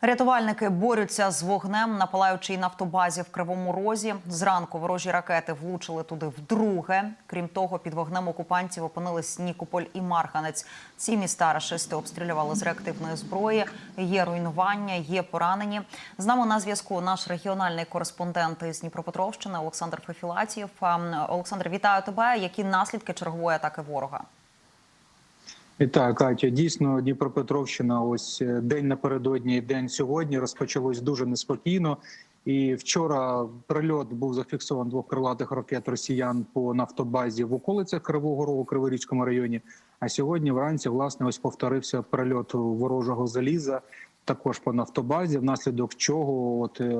Рятувальники борються з вогнем на палаючій нафтобазі в Кривому Розі. Зранку ворожі ракети влучили туди вдруге. Крім того, під вогнем окупантів опинились Нікополь і Марганець. Ці міста рашисти обстрілювали з реактивної зброї. Є руйнування, є поранені. З нами на зв'язку наш регіональний кореспондент із Дніпропетровщини Олександр Фефілатів. Олександр, вітаю тебе. Які наслідки чергової атаки ворога? Вітаю, Катя. Дійсно, Дніпропетровщина. Ось е, день напередодні, і день сьогодні розпочалось дуже неспокійно. І вчора прильот був зафіксований двох крилатих ракет росіян по нафтобазі в околицях Кривого Рогу, Криворізькому районі. А сьогодні вранці власне ось повторився прильот ворожого заліза. Також по нафтобазі, внаслідок чого от е,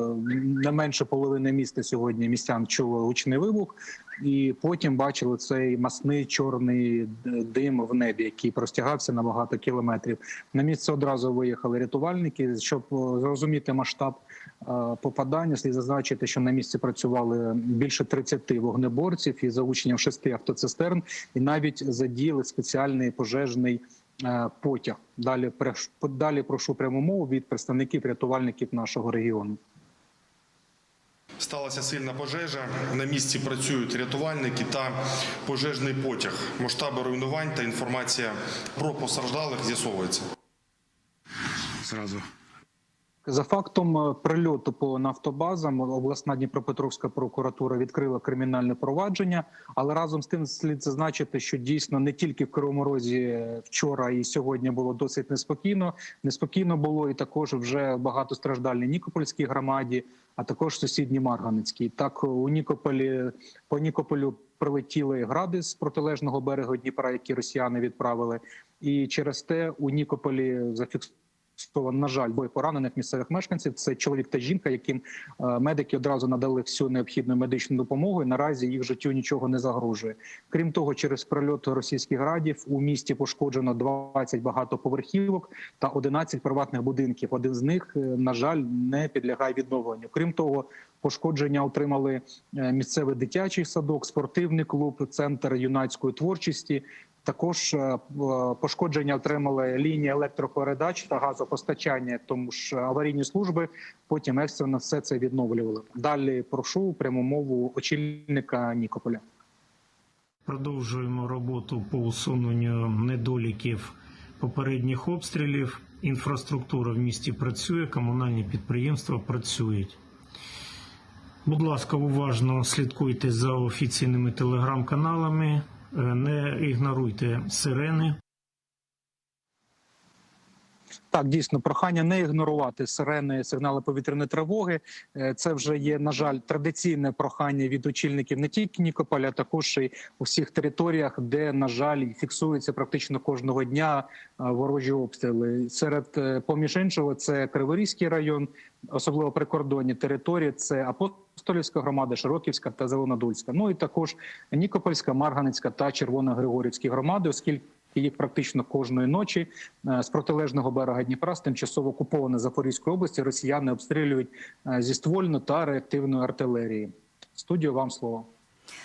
не менше половини міста сьогодні містян чули гучний вибух, і потім бачили цей масний чорний дим в небі, який простягався на багато кілометрів. На місце одразу виїхали рятувальники. Щоб е, зрозуміти масштаб е, попадання, слід зазначити, що на місці працювали більше 30 вогнеборців із залученням шести автоцистерн, і навіть задіяли спеціальний пожежний. Е, Потяг далі далі прошу пряму мову від представників рятувальників нашого регіону. Сталася сильна пожежа. На місці працюють рятувальники та пожежний потяг. Масштаби руйнувань та інформація про постраждалих з'ясовується. Сразу. За фактом е, прильоту по нафтобазам обласна Дніпропетровська прокуратура відкрила кримінальне провадження, але разом з тим слід зазначити, що дійсно не тільки в Кривому Розі е, вчора і сьогодні було досить неспокійно. Неспокійно було і також вже багатостраждальній Нікопольській громаді, а також сусідній Марганецькій. Так у Нікополі по Нікополю прилетіли гради з протилежного берегу Дніпра, які росіяни відправили, і через те у Нікополі зафіксували на жаль, бой поранених місцевих мешканців. Це чоловік та жінка, яким е, медики одразу надали всю необхідну медичну допомогу. і Наразі їх життю нічого не загрожує. Крім того, через прильот російських градів у місті пошкоджено 20 багатоповерхівок та 11 приватних будинків. Один з них, е, на жаль, не підлягає відновленню. Крім того, пошкодження отримали е, місцевий дитячий садок, спортивний клуб, центр юнацької творчості. Також е, е, пошкодження отримали лінії електропередач та газопостачання, тому ж аварійні служби потім екстрено все це відновлювали. Далі прошу пряму мову очільника Нікополя. Продовжуємо роботу по усуненню недоліків попередніх обстрілів. Інфраструктура в місті працює, комунальні підприємства працюють. Будь ласка, уважно слідкуйте за офіційними телеграм-каналами, не ігноруйте сирени. Так, дійсно, прохання не ігнорувати сирени, сигнали повітряної тривоги. Е, Це вже є, на жаль, традиційне прохання від очільників не тільки Нікополя, а також і у всіх територіях, де, на жаль, фіксуються практично кожного дня е, ворожі обстріли. Серед е, поміж іншого, це Криворізький район, особливо прикордонні території. Це Апостолівська громада, Широківська та Зеленодольська. Ну і також Нікопольська, Марганецька та Червоногригорівські громади, оскільки їх практично кожної ночі е, з протилежного берега Дніпра з тимчасово окупованої Запорізької області росіяни обстрілюють е, зі ствольної та реактивної артилерії. Студію вам слово.